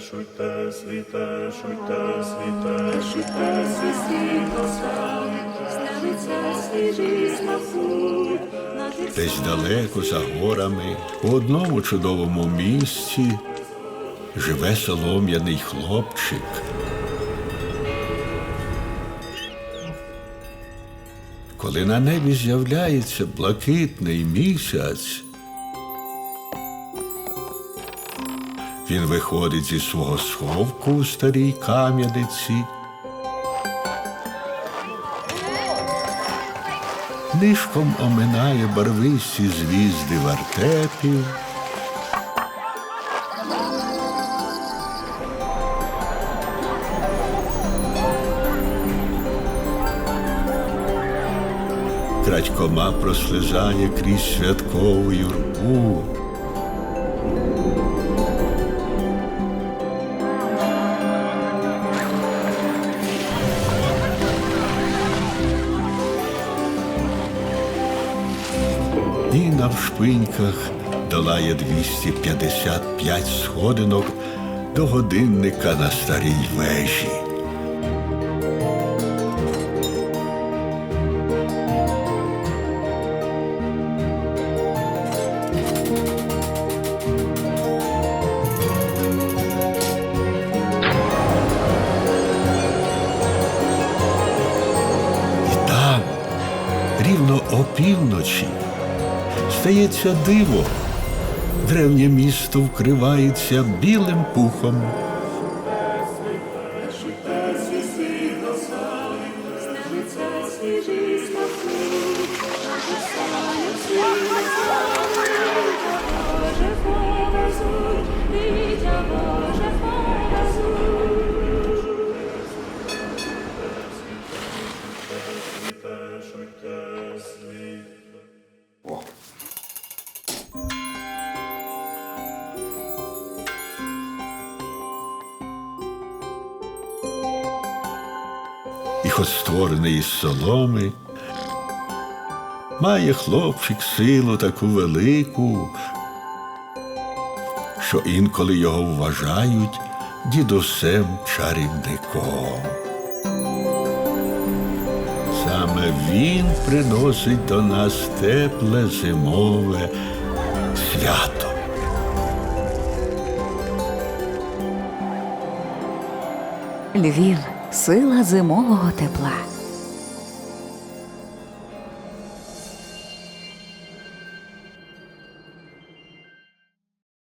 світе, шуйте, світе, шуйте, світло слави, ставиться свіжий смакуй, на Десь далеко за горами, у одному чудовому місці, живе солом'яний хлопчик. Коли на небі з'являється блакитний місяць, він виходить зі свого сховку у старій кам'яниці. Нишком оминає барвисті звізди вертепів. Крадькома прослизає крізь святкову юрбу. І навшпиньках долає 255 сходинок до годинника на старій вежі. Рівно опівночі, стається диво. Древнє місто вкривається білим пухом. ставиться свіжий смакуй, і створений із соломи, має хлопчик силу таку велику, що інколи його вважають дідусем чарівником. Саме він приносить до нас тепле зимове свято. Львів сила зимового тепла.